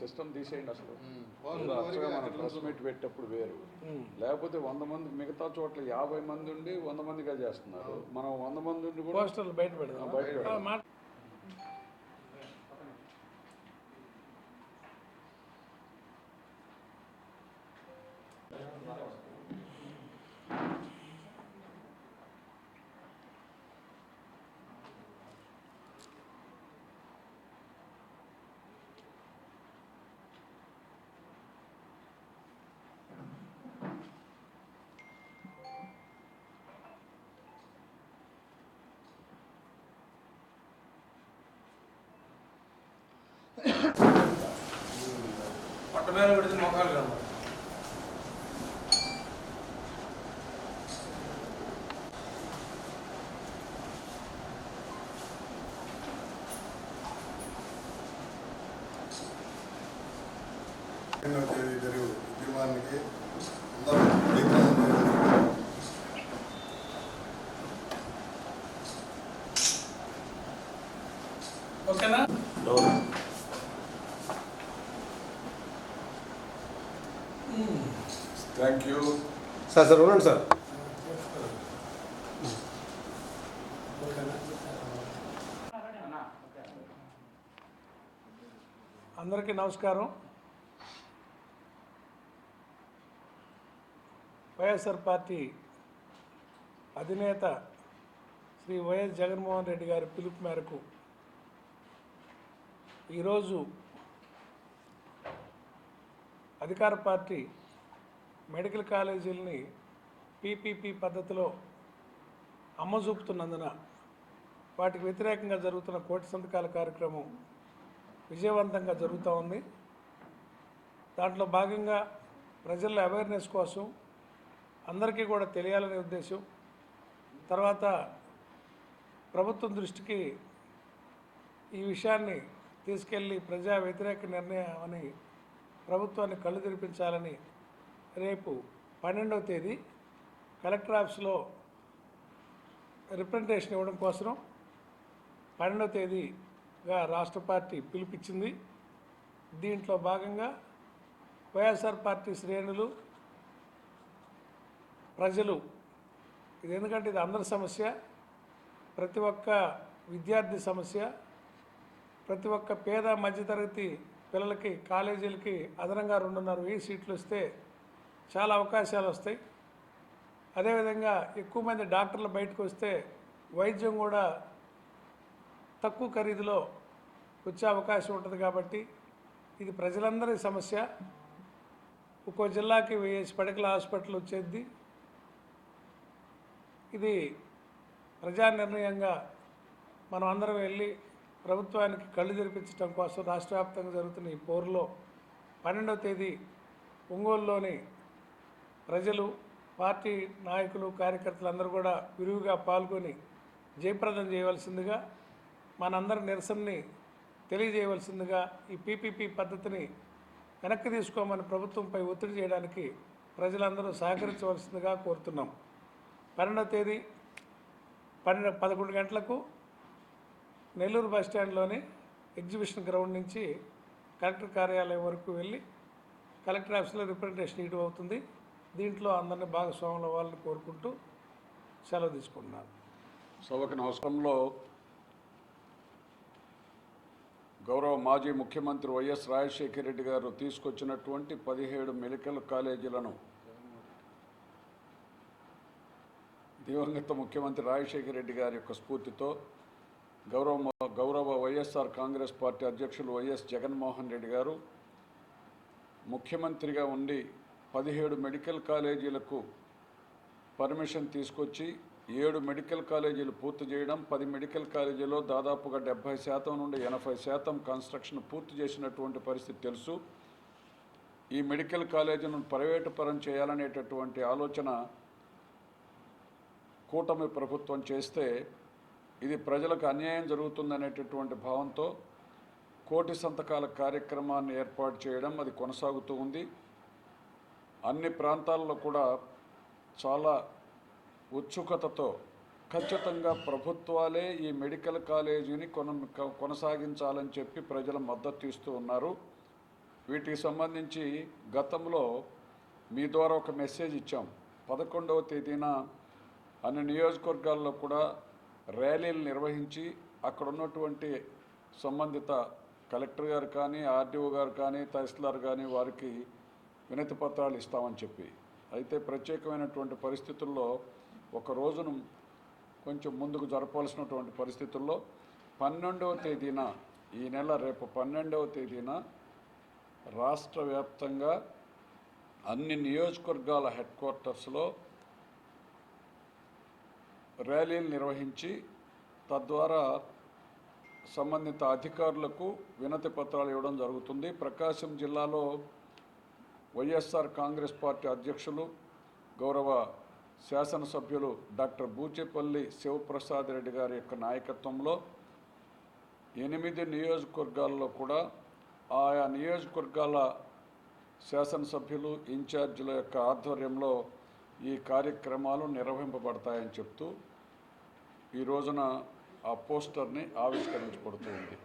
System తీసేయండి అసలు. ఏదో అచ్చగా మనం ప్రెస్ మీట్ పెట్టేప్పుడు వేరు. లేకపోతే వంద మంది మిగతా చోట్ల యాభై మంది ఉండి వంద మందిగా చేస్తున్నారు. మనం వంద మంది ఉండి కూడా పోస్టర్లు బయట పెడదాం బయట మీద పెడితే మొఖాలు కనబడతాయి. ఎన్నో తేదీ జరిగే ఉద్యమానికి. ఓకేనా థ్యాంక్ యూ సార్ సార్ ఉండండి సార్. అందరికీ నమస్కారం. వైఎస్ఆర్ పార్టీ అధినేత శ్రీ వైఎస్ జగన్మోహన్ రెడ్డి గారి పిలుపు మేరకు ఈరోజు అధికార పార్టీ మెడికల్ కాలేజీలని పీపీపీ పద్ధతిలో అమ్మజూపుతున్నందున వాటికి వ్యతిరేకంగా జరుగుతున్న కోటి సంతకాల కార్యక్రమం విజయవంతంగా జరుగుతూ ఉంది. దాంట్లో భాగంగా ప్రజల అవేర్నెస్ కోసం అందరికీ కూడా తెలియాలనే ఉద్దేశం. తర్వాత ప్రభుత్వం దృష్టికి ఈ విషయాన్ని తీసుకెళ్ళి ప్రజా వ్యతిరేక నిర్ణయం అని ప్రభుత్వాన్ని కళ్ళు తెరిపించాలని రేపు పన్నెండవ తేదీ కలెక్టర్ ఆఫీస్లో రిప్రజెంటేషన్ ఇవ్వడం కోసం పన్నెండవ తేదీగా రాష్ట్ర పార్టీ పిలిపించింది. దీంట్లో భాగంగా వైఎస్ఆర్ పార్టీ శ్రేణులు ప్రజలు ఇది ఎందుకంటే ఇది అందరి సమస్య ప్రతి ఒక్క విద్యార్థి సమస్య ప్రతి ఒక్క పేద మధ్యతరగతి పిల్లలకి కాలేజీలకి అదనంగా రెండున్నర వెయ్యి సీట్లు వస్తే చాలా అవకాశాలు వస్తాయి. అదేవిధంగా ఎక్కువ మంది డాక్టర్లు బయటకు వస్తే వైద్యం కూడా తక్కువ ఖరీదులో వచ్చే అవకాశం ఉంటుంది కాబట్టి ఇది ప్రజలందరి సమస్య. ఒక్కో జిల్లాకి వేసి పడకల హాస్పిటల్ వచ్చేది ఇది ప్రజా నిర్ణయంగా మనం అందరం వెళ్ళి ప్రభుత్వానికి కళ్ళు తెరిపించడం కోసం రాష్ట్ర వ్యాప్తంగా జరుగుతున్న ఈ పోరులో పన్నెండవ తేదీ ఒంగోలులోని ప్రజలు పార్టీ నాయకులు కార్యకర్తలు అందరూ కూడా విరివిగా పాల్గొని జయప్రదం చేయవలసిందిగా మనందరి నిరసనని తెలియజేయవలసిందిగా ఈ పీపీపీ పద్ధతిని వెనక్కి తీసుకోమని ప్రభుత్వంపై ఒత్తిడి చేయడానికి ప్రజలందరూ సహకరించవలసిందిగా కోరుతున్నాం. పన్నెండవ తేదీ పన్నెండు పదకొండు గంటలకు నెల్లూరు బస్ స్టాండ్లోని ఎగ్జిబిషన్ గ్రౌండ్ నుంచి కలెక్టర్ కార్యాలయం వరకు వెళ్ళి కలెక్టర్ ఆఫీస్లో రిప్రజెంటేషన్ ఇవ్వడం అవుతుంది. దీంట్లో అందరినీ భాగస్వాములు అవ్వాలని కోరుకుంటూ సెలవు తీసుకుంటున్నాను. సభకు అవసరంలో గౌరవ మాజీ ముఖ్యమంత్రి వైఎస్ రాజశేఖర రెడ్డి గారు తీసుకొచ్చినటువంటి పదిహేడు మెడికల్ కాలేజీలను దివంగత ముఖ్యమంత్రి రాజశేఖర రెడ్డి గారి యొక్క స్ఫూర్తితో గౌరవ గౌరవ వైఎస్ఆర్ కాంగ్రెస్ పార్టీ అధ్యక్షులు వైఎస్ జగన్మోహన్ రెడ్డి గారు ముఖ్యమంత్రిగా ఉండి పదిహేడు మెడికల్ కాలేజీలకు పర్మిషన్ తీసుకొచ్చి ఏడు మెడికల్ కాలేజీలు పూర్తి చేయడం పది మెడికల్ కాలేజీలో దాదాపుగా డెబ్భై శాతం నుండి ఎనభై శాతం కన్స్ట్రక్షన్ పూర్తి చేసినటువంటి పరిస్థితి తెలుసు. ఈ మెడికల్ కాలేజీలను ప్రైవేటు పరం చేయాలనేటటువంటి ఆలోచన కూటమి ప్రభుత్వం చేస్తే ఇది ప్రజలకు అన్యాయం జరుగుతుందనేటటువంటి భావంతో కోటి సంతకాల కార్యక్రమాన్ని ఏర్పాటు చేయడం అది కొనసాగుతూ ఉంది. అన్ని ప్రాంతాల్లో కూడా చాలా ఉత్సుకతతో ఖచ్చితంగా ప్రభుత్వాలే ఈ మెడికల్ కాలేజీని కొన కొనసాగించాలని చెప్పి ప్రజల మద్దతు ఇస్తూ ఉన్నారు. వీటికి సంబంధించి గతంలో మీ ద్వారా ఒక మెసేజ్ ఇచ్చాం. పదకొండవ తేదీన అన్ని నియోజకవర్గాల్లో కూడా ర్యాలీలు నిర్వహించి అక్కడ ఉన్నటువంటి సంబంధిత కలెక్టర్ గారు కానీ ఆర్డీఓ గారు కానీ తహసీల్దార్ కానీ వారికి వినతి పత్రాలు ఇస్తామని చెప్పి. అయితే ప్రత్యేకమైనటువంటి పరిస్థితుల్లో ఒక రోజును కొంచెం ముందుకు జరపాల్సినటువంటి పరిస్థితుల్లో పన్నెండవ తేదీన ఈ నెల రేపు పన్నెండవ తేదీన రాష్ట్ర వ్యాప్తంగా అన్ని నియోజకవర్గాల హెడ్ క్వార్టర్స్లో ర్యాలీలు నిర్వహించి తద్వారా సంబంధిత అధికారులకు వినతి పత్రాలు ఇవ్వడం జరుగుతుంది. ప్రకాశం జిల్లాలో వైఎస్ఆర్ కాంగ్రెస్ పార్టీ అధ్యక్షులు గౌరవ శాసనసభ్యులు డాక్టర్ బూచేపల్లి శివప్రసాద్ రెడ్డి గారి యొక్క నాయకత్వంలో ఎనిమిది నియోజకవర్గాల్లో కూడా ఆయా నియోజకవర్గాల శాసనసభ్యులు ఇన్ఛార్జీల యొక్క ఆధ్వర్యంలో ఈ కార్యక్రమాలు నిర్వహింపబడతాయని చెప్తూ ఈ రోజున ఆ పోస్టర్ని ఆవిష్కరించబడుతుంది